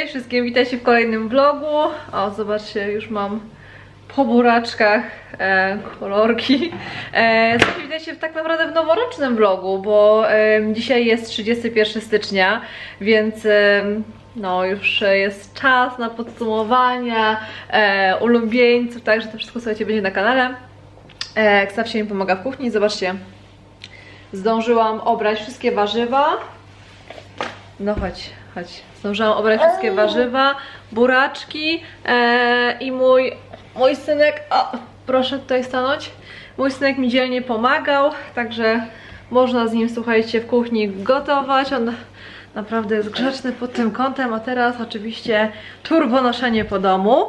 Cześć wszystkim, witajcie w kolejnym vlogu. O, zobaczcie, już mam po buraczkach e, kolorki. E, witajcie w, tak naprawdę w noworocznym vlogu, bo e, dzisiaj jest 31 stycznia, więc e, no już jest czas na podsumowania e, ulubieńców, także to wszystko słuchajcie będzie na kanale. E, Ksaw się mi pomaga w kuchni, zobaczcie. Zdążyłam obrać wszystkie warzywa. No chodź, chodź. Zdążyłam obrać wszystkie warzywa, buraczki e, i mój, mój synek, o, proszę tutaj stanąć. Mój synek mi dzielnie pomagał, także można z nim, słuchajcie, w kuchni gotować. On naprawdę jest grzeczny pod tym kątem, a teraz oczywiście turbo noszenie po domu.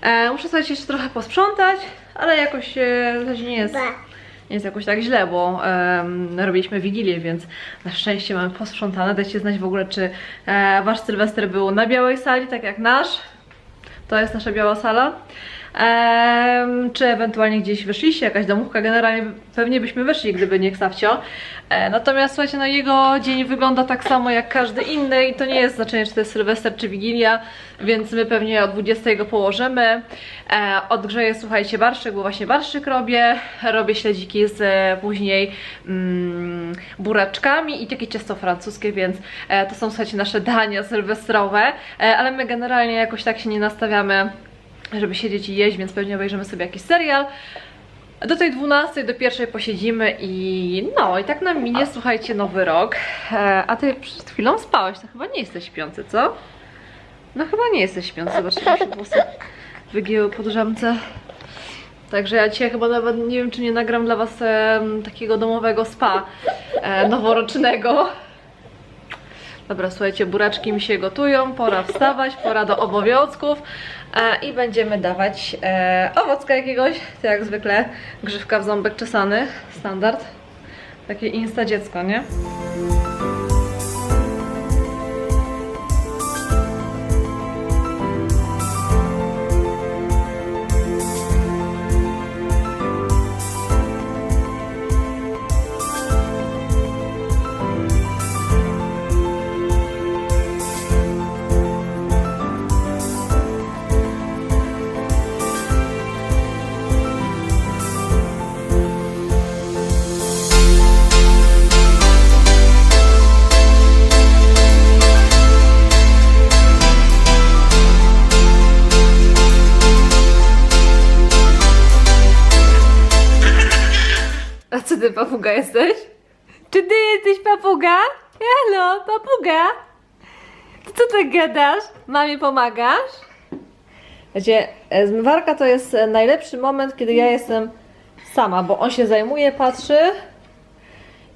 E, muszę, słuchajcie, jeszcze trochę posprzątać, ale jakoś e, nie jest nie jest jakoś tak źle, bo em, robiliśmy wigilię, więc na szczęście mamy posprzątane. Dajcie znać w ogóle, czy e, wasz Sylwester był na białej sali, tak jak nasz. To jest nasza biała sala. Em, czy ewentualnie gdzieś wyszliście, jakaś domówka, generalnie pewnie byśmy wyszli, gdyby nie Ksawcio. E, natomiast słuchajcie, no jego dzień wygląda tak samo jak każdy inny i to nie jest znaczenie, czy to jest Sylwester, czy Wigilia, więc my pewnie o 20 go położymy. E, odgrzeję, słuchajcie, barszczyk, bo właśnie barszczyk robię. Robię śledziki z e, później mm, buraczkami i takie ciasto francuskie, więc e, to są, słuchajcie, nasze dania sylwestrowe, e, ale my generalnie jakoś tak się nie nastawiamy żeby siedzieć i jeść, więc pewnie obejrzymy sobie jakiś serial. Do tej 12, do pierwszej posiedzimy i no i tak nam minie, słuchajcie, nowy rok. E, a ty przed chwilą spałeś, to chyba nie jesteś śpiący, co? No chyba nie jesteś śpiący, zobaczcie, jak się włosy wygięły pod drzemce. Także ja dzisiaj chyba nawet nie wiem, czy nie nagram dla was em, takiego domowego spa e, noworocznego. Dobra, słuchajcie, buraczki mi się gotują, pora wstawać, pora do obowiązków e, i będziemy dawać e, owocka jakiegoś, to jak zwykle grzywka w ząbek czesany, standard. Takie insta dziecko, nie? Papuga jesteś? Czy ty jesteś papuga? Halo, papuga? Co ty gadasz? Mamie pomagasz? Wiecie, e, zmywarka to jest e, najlepszy moment, kiedy ja jestem sama, bo on się zajmuje, patrzy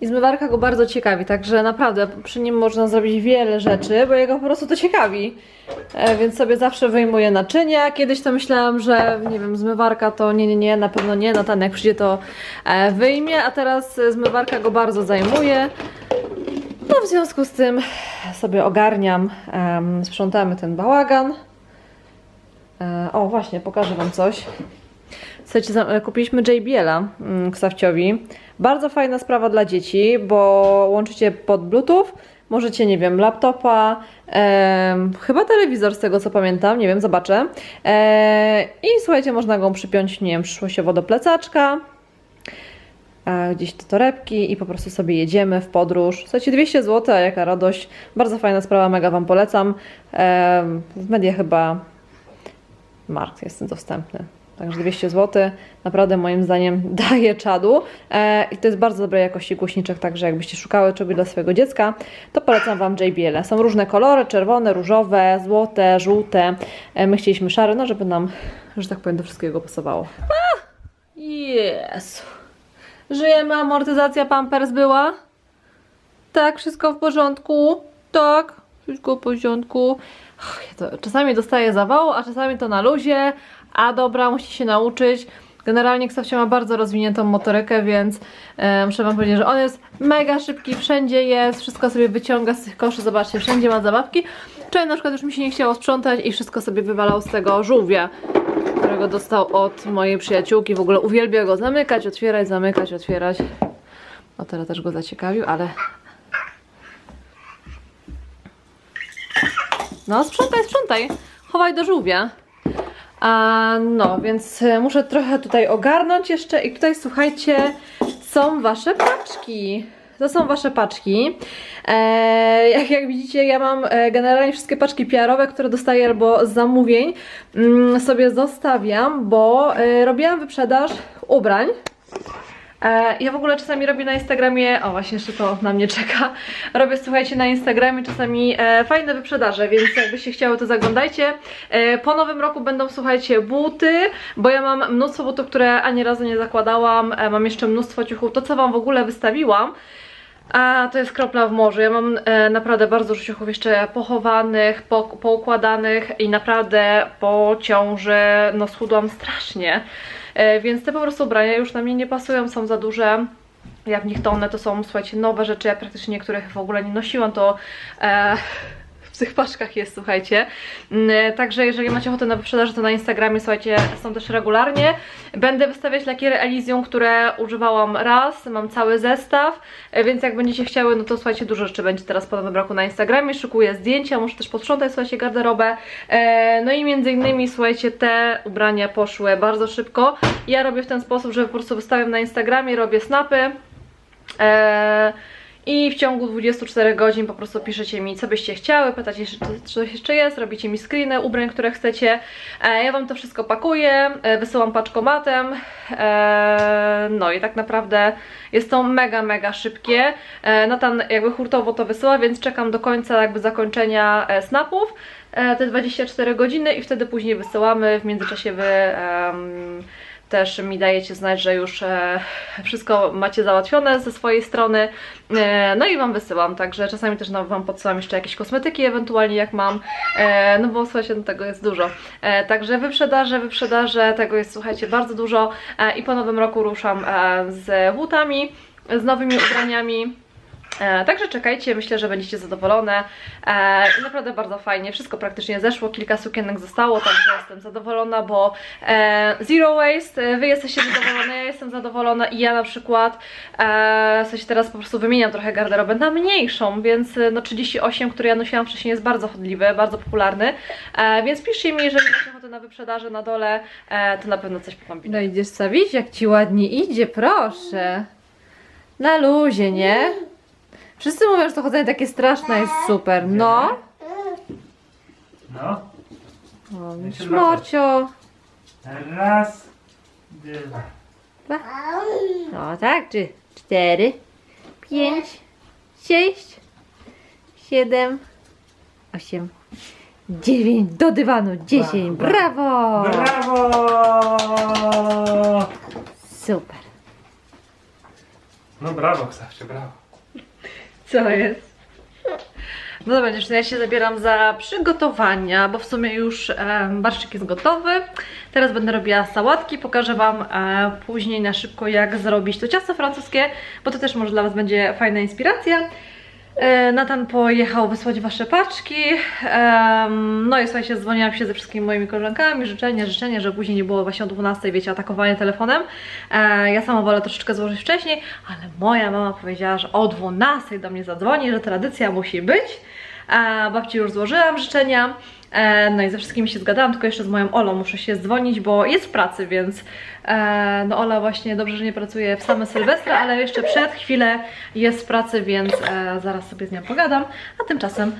i zmywarka go bardzo ciekawi, także naprawdę przy nim można zrobić wiele rzeczy, bo jego po prostu to ciekawi. E, więc sobie zawsze wyjmuję naczynia. Kiedyś to myślałam, że nie wiem, zmywarka to nie, nie, nie, na pewno nie, Natan jak przyjdzie to e, wyjmie, a teraz e, zmywarka go bardzo zajmuje. No w związku z tym sobie ogarniam, em, sprzątamy ten bałagan. E, o właśnie, pokażę Wam coś. Słuchajcie, e, kupiliśmy JBL-a mm, Ksawciowi. Bardzo fajna sprawa dla dzieci, bo łączycie pod Bluetooth, możecie, nie wiem, laptopa, em, chyba telewizor z tego co pamiętam, nie wiem, zobaczę. E, I słuchajcie, można go przypiąć, nie wiem, przyszłościowo do plecaczka, e, gdzieś do torebki i po prostu sobie jedziemy w podróż. Słuchajcie, 200 zł, jaka radość. Bardzo fajna sprawa, mega Wam polecam. Em, w mediach chyba Mark jest dostępny. Także 200 zł naprawdę moim zdaniem daje czadu e, i to jest bardzo dobrej jakości głośniczek, także jakbyście szukały czegoś dla swojego dziecka, to polecam Wam JBL. Są różne kolory, czerwone, różowe, złote, żółte. E, my chcieliśmy szare, no żeby nam, że tak powiem, do wszystkiego pasowało. Jezu. Żyjemy, amortyzacja Pampers była? Tak, wszystko w porządku? Tak, wszystko w porządku. Ja to czasami dostaję zawału, a czasami to na luzie. A dobra, musi się nauczyć. Generalnie Ksawcie ma bardzo rozwiniętą motorykę, więc e, muszę wam powiedzieć, że on jest mega szybki, wszędzie jest, wszystko sobie wyciąga z tych koszy, zobaczcie, wszędzie ma zabawki. Wczoraj na przykład już mi się nie chciało sprzątać i wszystko sobie wywalał z tego żółwia, którego dostał od mojej przyjaciółki. W ogóle uwielbia go zamykać, otwierać, zamykać, otwierać. O, teraz też go zaciekawił, ale No, sprzątaj, sprzątaj. Chowaj do żółwia. A, no, więc e, muszę trochę tutaj ogarnąć jeszcze i tutaj słuchajcie, są wasze paczki. To są wasze paczki. E, jak, jak widzicie, ja mam e, generalnie wszystkie paczki PR-owe, które dostaję albo z zamówień mm, sobie zostawiam, bo e, robiłam wyprzedaż ubrań. E, Ja w ogóle czasami robię na Instagramie, o właśnie jeszcze to na mnie czeka, robię słuchajcie na Instagramie czasami e, fajne wyprzedaże, więc jakbyście chciały to zaglądajcie. E, po nowym roku będą słuchajcie buty, bo ja mam mnóstwo butów, które ani razu nie zakładałam, mam jeszcze mnóstwo ciuchów, to co Wam w ogóle wystawiłam, a to jest kropla w morzu. Ja mam e, naprawdę bardzo dużo ciuchów jeszcze pochowanych, po, poukładanych i naprawdę po ciąży no schudłam strasznie. E, więc te po prostu ubrania już na mnie nie pasują, są za duże. Ja w nich to one to są, słuchajcie, nowe rzeczy, ja praktycznie niektórych w ogóle nie nosiłam, to e, w tych paczkach jest, słuchajcie. Mm, Także jeżeli macie ochotę na wyprzedaż, to na Instagramie, słuchajcie, są też regularnie. Będę wystawiać lakiery Elysium, które używałam raz, mam cały zestaw, więc jak będziecie chciały, no to słuchajcie, dużo rzeczy będzie teraz po nowym roku na Instagramie, szykuję zdjęcia, muszę też posprzątać, słuchajcie, garderobę. E, No i między innymi, słuchajcie, te ubrania poszły bardzo szybko. Ja robię w ten sposób, że po prostu wystawiam na Instagramie, robię snapy, Eee, I w ciągu 24 godzin po prostu piszecie mi, co byście chciały, pytacie, czy, czy coś jeszcze jest, robicie mi screeny ubrań, które chcecie. E, ja Wam to wszystko pakuję, e, wysyłam paczkomatem. E, no i tak naprawdę jest to mega, mega szybkie. E, Natan jakby hurtowo to wysyła, więc czekam do końca jakby zakończenia e, snapów. E, te 24 godziny i wtedy później wysyłamy. W międzyczasie Wy też mi dajecie znać, że już e, wszystko macie załatwione ze swojej strony. E, no i Wam wysyłam, także czasami też no, Wam podsyłam jeszcze jakieś kosmetyki ewentualnie jak mam, e, no bo słuchajcie, no, tego jest dużo. Także wyprzedaże, wyprzedaże, tego jest słuchajcie bardzo dużo i po nowym roku ruszam z butami, z nowymi ubraniami. E, także czekajcie, myślę, że będziecie zadowolone. E, naprawdę bardzo fajnie, wszystko praktycznie zeszło, kilka sukienek zostało, także jestem zadowolona, bo e, zero waste, e, wy jesteście zadowolone, ja jestem zadowolona i ja na przykład e, w sensie teraz po prostu wymieniam trochę garderobę na mniejszą, więc e, no 38, który ja nosiłam wcześniej jest bardzo chodliwy, bardzo popularny, e, więc piszcie mi, jeżeli macie ochotę na wyprzedaży na dole, e, to na pewno coś pokombinujemy. No idziesz stawić, jak Ci ładnie idzie, proszę. Na luzie, nie? Wszyscy mówią, że to chodzenie takie straszne jest super. No. No. O. Raz, dwa. No tak, czy cztery, pięć, sześć, siedem, osiem, dziewięć, do dywanu, dziesięć, brawo! Brawo! Super. No brawo, Ksawcie, brawo. Co jest? No dobra, dziewczyny, ja się zabieram za przygotowania, bo w sumie już e, barszczyk jest gotowy. Teraz będę robiła sałatki, pokażę Wam e, później na szybko jak zrobić to ciasto francuskie, bo to też może dla Was będzie fajna inspiracja. E, Natan pojechał wysłać Wasze paczki, no i słuchajcie, dzwoniłam się ze wszystkimi moimi koleżankami, życzenia, życzenia, że później nie było właśnie o 12, wiecie, atakowanie telefonem. E, ja sama wolę troszeczkę złożyć wcześniej, ale moja mama powiedziała, że o 12 do mnie zadzwoni, że tradycja musi być. E, babci już złożyłam życzenia, no i ze wszystkimi się zgadałam, tylko jeszcze z moją Olą muszę się dzwonić, bo jest w pracy, więc e, no Ola właśnie dobrze, że nie pracuje w same Sylwestra, ale jeszcze przed chwilę jest w pracy, więc e, zaraz sobie z nią pogadam, a tymczasem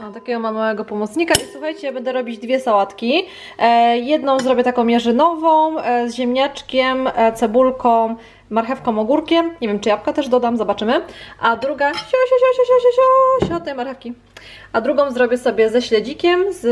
no, takiego mam małego pomocnika. I słuchajcie, będę robić dwie sałatki. E, jedną zrobię taką jarzynową e, z ziemniaczkiem, e, cebulką, marchewką, ogórkiem. Nie wiem, czy jabłka też dodam, zobaczymy. A druga, sio, sio, sio, sio, sio, sio, sio, tej marchewki. A drugą zrobię sobie ze śledzikiem, z,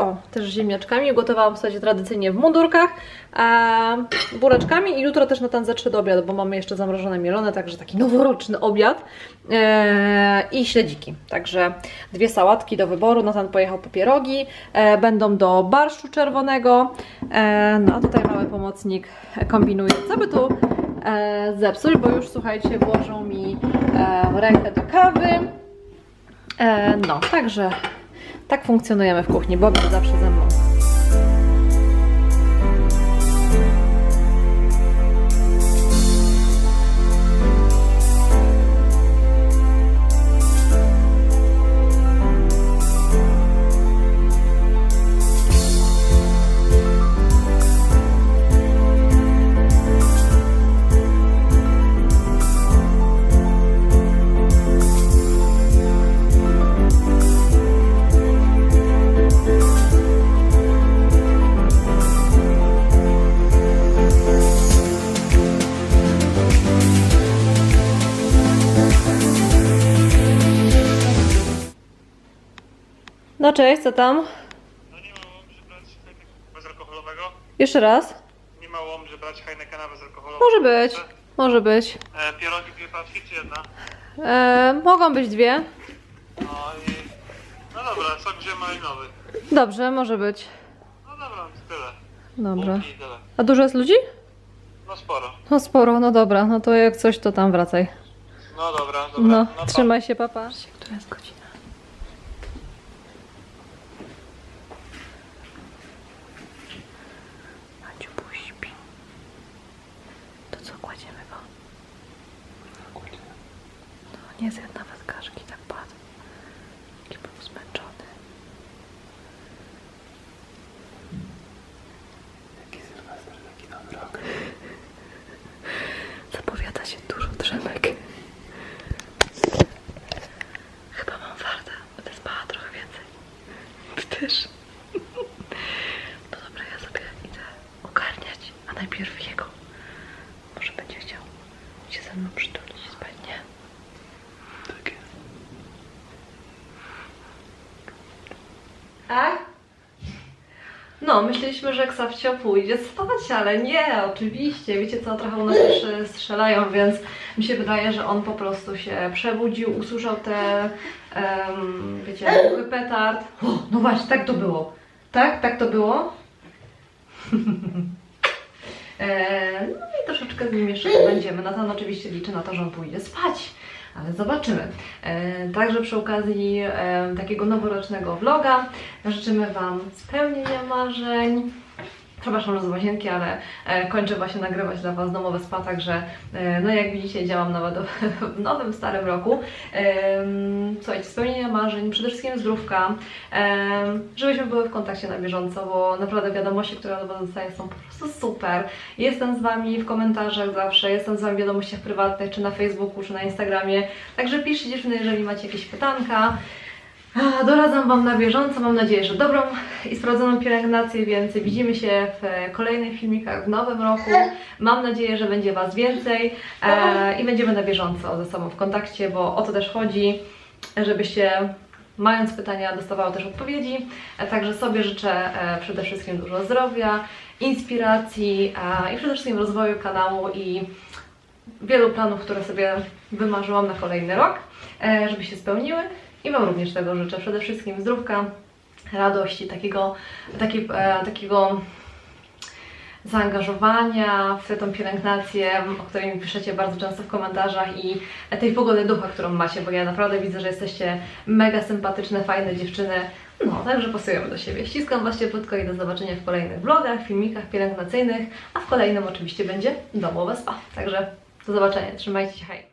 o, też ziemniaczkami. Gotowałam w zasadzie tradycyjnie w mundurkach, a bureczkami i jutro też na ten trzy do obiadu, bo mamy jeszcze zamrożone mielone, także taki noworoczny obiad e, i śledziki. Także dwie sałatki do wyboru. Natan pojechał po pierogi, e, będą do barszczu czerwonego. E, no a tutaj mały pomocnik kombinuje, co by tu e, zepsuć, bo już słuchajcie, włożą mi e, rękę do kawy. E, no, także tak funkcjonujemy w kuchni. Bob zawsze ze mną. No cześć, co tam? No nie ma łomży brać Heinekena bezalkoholowego? Jeszcze raz? Nie ma łomży brać Heinekena bezalkoholowego? Może być, może być. E, pierogi dwie paczki czy jedna? E, mogą być dwie. No i... No dobra, sok gdzie malinowy. Dobrze, może być. No dobra, tyle. Dobra. Bułki i tyle. A dużo jest ludzi? No sporo. No sporo, no dobra, no to jak coś, to tam wracaj. No dobra, dobra. No, pa. trzymaj się, papa. Która jest godzina? Maciu śpi. To co, kładziemy go? No, nie zjadł nawet kaszki, tak padł. Jaki był zmęczony. Jaki Sylwester, taki nowy rok. Zapowiada się dużo drzemek. Chyba mam farta, będę spała trochę więcej. Ty też. No dobra, ja sobie idę ogarniać, a najpierw jego. Może będzie chciał się ze mną przytulić i spać, nie? Tak Tak? No, myśleliśmy, że Ksawcio pójdzie spać, ale nie, oczywiście. Wiecie co, trochę u nas też strzelają, więc mi się wydaje, że on po prostu się przebudził, usłyszał te, em, wiecie, ruchy petard. O, no właśnie, tak to było. Tak? Tak to było? E, no i troszeczkę z nim jeszcze będziemy. Natan oczywiście liczy na to, że on pójdzie spać, ale zobaczymy. E, Także przy okazji e, takiego noworocznego vloga życzymy Wam spełnienia marzeń. Przepraszam, że z łazienki, ale e, kończę właśnie nagrywać dla Was domowe spa, także e, no jak widzicie działam nawet w nowym, starym roku. Słuchajcie, spełnienia marzeń, przede wszystkim zdrówka, żebyśmy były w kontakcie na bieżąco, bo naprawdę wiadomości, które od Was dostaję są po prostu super. Jestem z Wami w komentarzach zawsze, jestem z Wami w wiadomościach prywatnych, czy na Facebooku, czy na Instagramie, także piszcie dziewczyny, jeżeli macie jakieś pytanka. Doradzam Wam na bieżąco, mam nadzieję, że dobrą i sprawdzoną pielęgnację, więc widzimy się w e, kolejnych filmikach w nowym roku. Mam nadzieję, że będzie Was więcej e, i będziemy na bieżąco ze sobą w kontakcie, bo o to też chodzi, żebyście mając pytania dostawały też odpowiedzi. E, także sobie życzę przede wszystkim dużo zdrowia, inspiracji i przede wszystkim rozwoju kanału i wielu planów, które sobie wymarzyłam na kolejny rok, żeby się spełniły. I Wam również tego życzę. Przede wszystkim zdrówka, radości, takiego, taki, e, takiego zaangażowania w tą pielęgnację, o której mi piszecie bardzo często w komentarzach i tej pogody ducha, którą macie, bo ja naprawdę widzę, że jesteście mega sympatyczne, fajne dziewczyny. No, także pasujemy do siebie. Ściskam Was cieplutko i do zobaczenia w kolejnych vlogach, filmikach pielęgnacyjnych, a w kolejnym oczywiście będzie domowe spa. Także do zobaczenia. Trzymajcie się, hej!